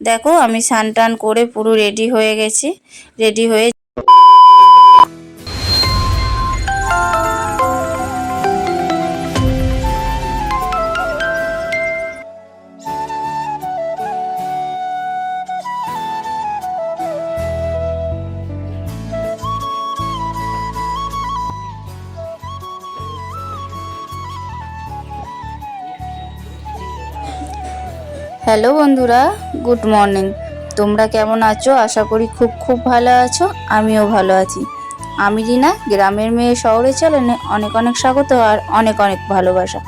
দেখো আমি স্নান টান করে পুরো রেডি হয়ে গেছি রেডি হয়ে হ্যালো বন্ধুরা, গুড মর্নিং। তোমরা কেমন আছো? আশা করি খুব খুব ভালো আছো, আমিও ভালো আছি। আমি রিনা, গ্রামের মেয়ে শহরে চ্যানেলে অনেক অনেক স্বাগত আর অনেক অনেক ভালোবাসা।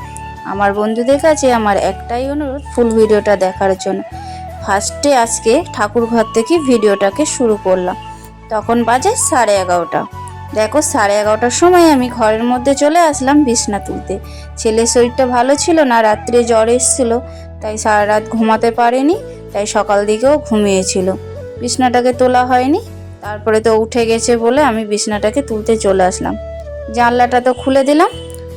আমার বন্ধুদের কাছে আমার একটাই অনুরোধ, ফুল ভিডিওটা দেখার জন্য। ফার্স্টে আজকে ঠাকুর ঘর থেকে ভিডিওটাকে শুরু করলাম। তখন বাজে সাড়ে এগারোটা। দেখো, সাড়ে এগারোটার সময় আমি ঘরের মধ্যে চলে আসলাম বিছনা তুলতে। ছেলের শরীরটা ভালো ছিল না, রাত্রে জ্বর এসেছিল। তাই সারা রাত ঘুমাতে পারেনি, তাই সকাল দিকেও ঘুমিয়েছিল। বিছনাটাকে তোলা হয়নি, তারপরে তো উঠে গেছে বলে আমি বিছনাটাকে তুলতে চলে আসলাম। জানলাটা তো খুলে দিলাম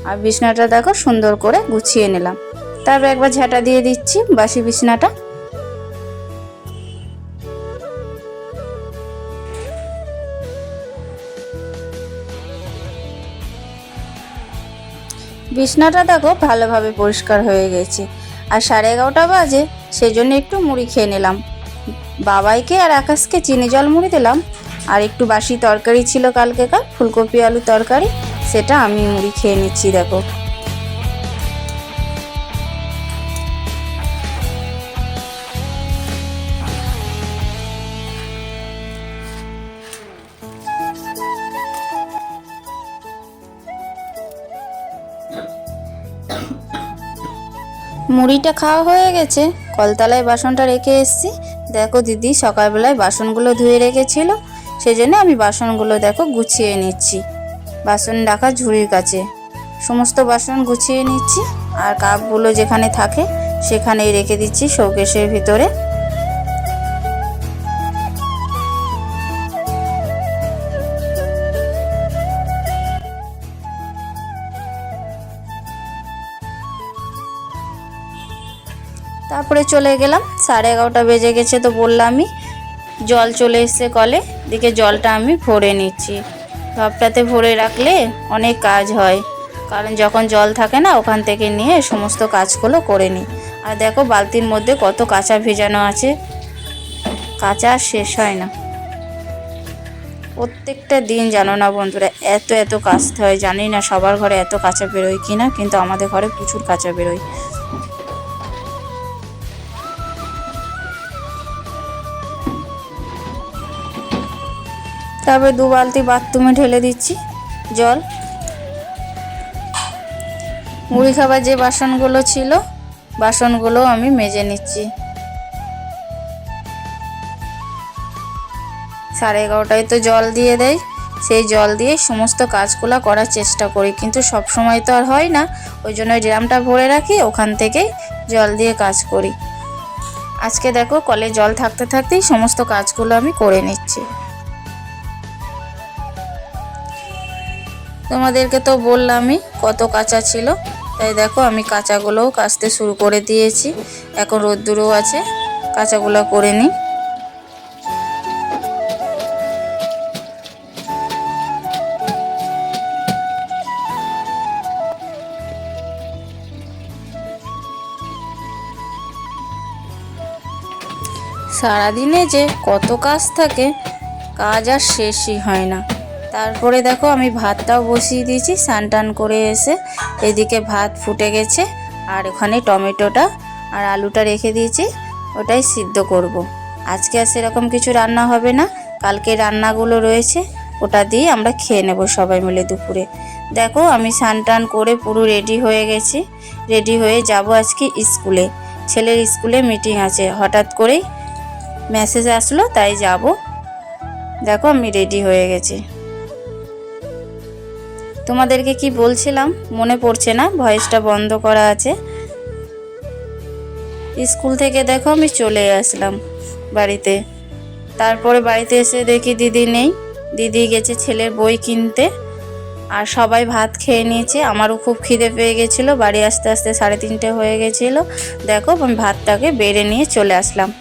আর বিছনাটা দেখো সুন্দর করে গুছিয়ে নিলাম। তারপর একবার ঝাঁটা দিয়ে দিচ্ছি বাসি বিছনাটা। বিছনাটা দেখো ভালোভাবে পরিষ্কার হয়ে গেছে। আর সাড়ে এগারোটা বাজে সেই জন্য একটু মুড়ি খেয়ে নিলাম। বাবাইকে আর আকাশকে চিনি জল মুড়ি দিলাম। আর একটু বাসি তরকারি ছিল কালকেকার, ফুলকপি আলু তরকারি, সেটা আমি মুড়ি খেয়ে নিচ্ছি, দেখো। মুড়িটা খাওয়া হয়ে গেছে। কলতলায় বাসনটা রেখে এসেছি। দেখো দিদি সকালবেলায় বাসনগুলো ধুয়ে রেখেছিল। সেজন্য আমি বাসনগুলো দেখো গুছিয়ে নিচ্ছি। বাসন রাখা ঝুড়ির কাছে। সমস্ত বাসন গুছিয়ে নিচ্ছি। আর কাপগুলো যেখানে থাকে সেখানেই রেখে দিচ্ছি শোকেশের ভিতরে। তারপরে চলে গেলাম। সাড়ে এগারোটা বেজে গেছে তো বললামই, জল চলে এসছে কলে দিকে জলটা আমি ভরে নিচ্ছি। ভাবটাতে ভরে রাখলে অনেক কাজ হয়, কারণ যখন জল থাকে না, ওখান থেকে নিয়ে সমস্ত কাজগুলো করে নিই। আর দেখো, বালতির মধ্যে কত কাঁচা ভেজানো আছে। কাঁচা শেষ হয় না। প্রত্যেকটা দিন জানো না বন্ধুরা, এত এত কাচতে হয়। জানি না সবার ঘরে এত কাঁচা বেরোয় কি না কিন্তু আমাদের ঘরে প্রচুর কাঁচা বেরোয়। তারপরে দু বালতি বাথরুমে ঢেলে দিচ্ছি, জল। মুড়ি খাবার যে বাসনগুলো ছিল, বাসনগুলো আমি মেজে নিচ্ছি। সাড়ে এগারোটায় তো জল দিয়ে দেয়, সেই জল দিয়ে সমস্ত কাজগুলো করার চেষ্টা করি, কিন্তু সব সময় তো আর হয় না। ওই জন্য ড্রামটা ভরে রাখি, ওখান থেকেই জল দিয়ে কাজ করি। আজকে দেখো, কলে জল থাকতে থাকতেই সমস্ত কাজগুলো আমি করে নিচ্ছি। তোমাদেরকে তো বললামই কত কাঁচা ছিল। তাই দেখো আমি কাঁচাগুলোও কাচতে শুরু করে দিয়েছি। এখন রোদ্দুরও আছে, কাঁচাগুলো করে নিই। সারাদিনে যে কত কাজ থাকে, কাজ আর শেষই হয় না। তারপরে দেখো আমি ভাতটাও বসিয়ে দিয়েছি, স্নান টান করে এসে এদিকে ভাত ফুটে গেছে আর ওখানে টমেটোটা আর আলুটা রেখে দিয়েছি, ওটাই সিদ্ধ করব। আজকে আর সেরকম কিছু রান্না হবে না, কালকে রান্নাগুলো রয়েছে, ওটা দিয়ে আমরা খেয়ে নেব সবাই মিলে দুপুরে। দেখো আমি স্নান টান করে পুরো রেডি হয়ে গেছি, রেডি হয়ে যাব আজকে স্কুলে। ছেলের স্কুলে মিটিং আছে, হঠাৎ করেই মেসেজ আসলো, তাই যাব। দেখো আমি রেডি হয়ে গেছি। তোমাদেরকে কি বলছিলাম? মনে পড়ছে না? ভয়েসটা বন্ধ করা আছে। স্কুল থেকে দেখো আমি চলে আসলাম বাড়িতে। তারপরে বাড়িতে এসে দেখি দিদি নেই। দিদি গেছে ছেলের বই কিনতে। আর সবাই ভাত খেয়ে নিয়েছে। আমারও খুব খিদে পেয়ে গেছিল। বাড়ি আসতে আসতে সাড়ে তিনটে হয়ে গেছিল। দেখো, আমি ভাতটাকে বেড়ে নিয়ে চলে আসলাম।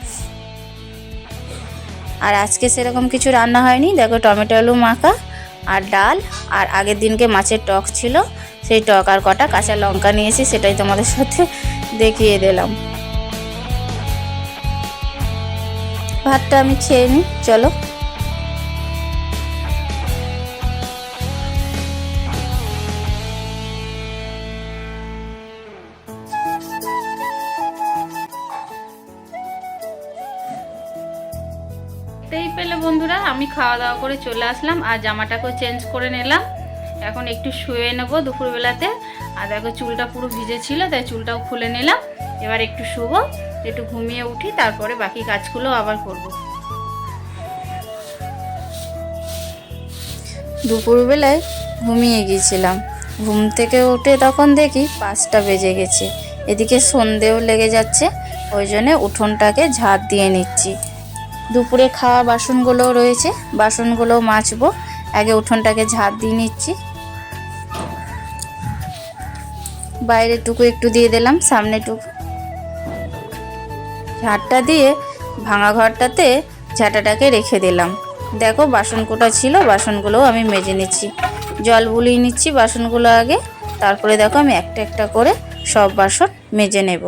আর আজকে সেরকম কিছু রান্না হয়নি। দেখো টমেটো আলু মাখা। আর ডাল, আর আগের দিনকে মাছের টক ছিল। সেই টক আর কটা কাঁচা লঙ্কা নিয়েছি, সেটাই তোমাদের সাথে দেখিয়ে দিলাম। ভাতটা আমি খেয়ে নিই, চলো। দেখতেই পেলে বন্ধুরা। আমি খাওয়া দাওয়া করে চলে আসলাম আর জামাটাকেও চেঞ্জ করে নিলাম। এখন একটু শুয়ে নেব দুপুরবেলাতে। আর দেখো চুলটা পুরো ভিজে ছিল তাই চুলটাও খুলে নিলাম। এবার একটু শুবো, একটু ঘুমিয়ে উঠি, তারপরে বাকি কাজগুলো আবার করব। দুপুরবেলায় ঘুমিয়ে গিয়েছিলাম। ঘুম থেকে উঠে তখন দেখি পাঁচটা বেজে গেছে। এদিকে সন্ধেও লেগে যাচ্ছে, ওই জন্যে উঠোনটাকে ঝাঁট দিয়ে নিচ্ছি। দুপুরে খাওয়া বাসনগুলো রয়েছে, বাসনগুলো মাজবো। আগে উঠোনটাকে ঝাঁট দিয়ে নিচ্ছি। বাইরের টুকু একটু দিয়ে দিলাম সামনে টুকু ঝাঁটটা দিয়ে ভাঙা ঘরটাতে ঝাঁটাটাকে রেখে দিলাম। দেখো বাসন কোটা ছিল, বাসনগুলোও আমি মেজে নিচ্ছি। জল বুলিয়ে নিচ্ছি বাসনগুলো আগে। তারপরে দেখো, আমি একটা একটা করে সব বাসন মেজে নেব।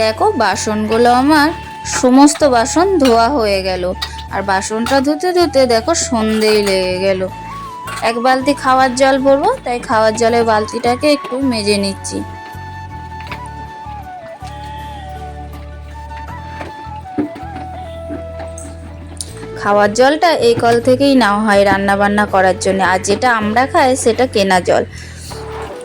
দেখো, বাসনগুলো আমার সমস্ত বাসন ধোয়া হয়ে গেল। আর বাসনটা ধুতে ধুতে দেখো সন্ধেই লেগে গেল। এক বালতি খাওয়ার জল ভরবো, তাই খাওয়ার জলের বালতিটাকে একটু মেজে নিচ্ছি। খাওয়ার জলটা এই কল থেকেই নেওয়া হয় রান্না বান্না করার জন্য, আর যেটা আমরা খাই সেটা কেনা জল।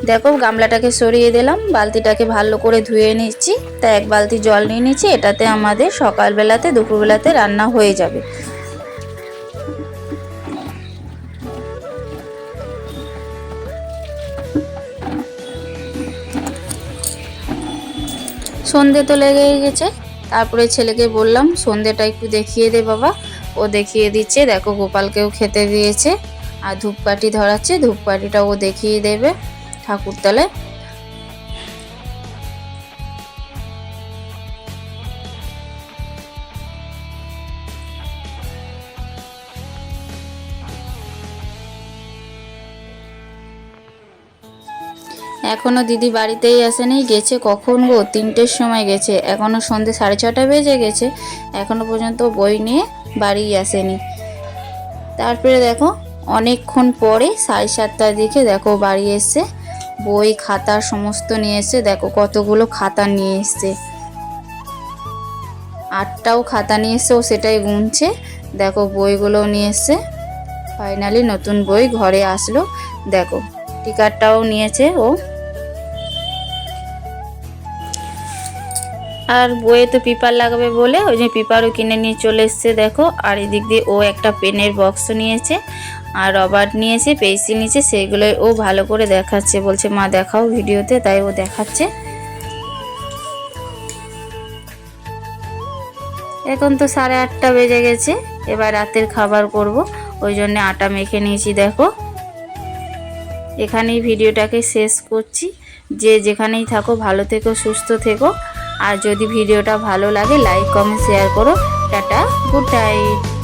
দেখো, গামলাটাকে সরিয়ে দিলাম, বালতিটাকে ভালো করে ধুয়ে নিচ্ছি। তা এক বালতি জল নিয়ে নিচ্ছি, এটাতে আমাদের সকালবেলাতে, দুপুরবেলাতে রান্না হয়ে যাবে। সন্ধে তো লেগেই গেছে, তারপরে ছেলেকে বললাম, সন্ধেটা একটু দেখিয়ে দে বাবা। ও দেখিয়ে দিচ্ছে, দেখো গোপালকেও খেতে দিয়েছে, আর ধূপকাঠি ধরাচ্ছে, ধূপকাঠিটা ও দেখিয়ে দেবে। ঠাকুরতলায় এখনও দিদি বাড়িতেই আসেনি, গেছে কখন গো? তিনটের সময় গেছে। এখনও সন্ধে সাড়ে ছটা বেজে গেছে। এখনও পর্যন্ত বই নিয়ে বাড়ি আসেনি। তারপরে দেখো, অনেকক্ষণ পরে সাড়ে সাতটার দিকে দেখো বাড়ি এসছে। বই, খাতা সমস্ত নিয়ে এসে, দেখো কতগুলো খাতা নিয়ে এসছে। আটটাও খাতা নিয়ে এসছে, ও সেটাই গুনছে। দেখো বইগুলো নিয়ে এসছে। ফাইনালি নতুন বই ঘরে আসলো। দেখো, টিকারটাও নিয়েছে ও। আর বইয়ে তো পেপার লাগাবে বলে, ওই যে পেপারও কিনে নিয়ে চলে এসছে, দেখো। আর এদিক দিয়ে ও একটা পেনের বক্সও নিয়েছে। আর রবার নিয়েছে পেন্সিল নিয়েছে, সেইগুলো ও ভালো করে দেখাচ্ছে। বলছে, মা, দেখাও ভিডিওতে। তাই ও দেখাচ্ছে। এখন তো সাড়ে আটটা বেজে গেছে। এবার রাতের খাবার করব। ওই জন্য আটা মেখে নিয়েছি, দেখো। এখানেই ভিডিওটাকে শেষ করছি। যে যেখানেই থাকো, ভালো থেকো, সুস্থ থেকো। আর যদি ভিডিওটা ভালো লাগে, লাইক, কমেন্ট, শেয়ার করো। Tata, good night.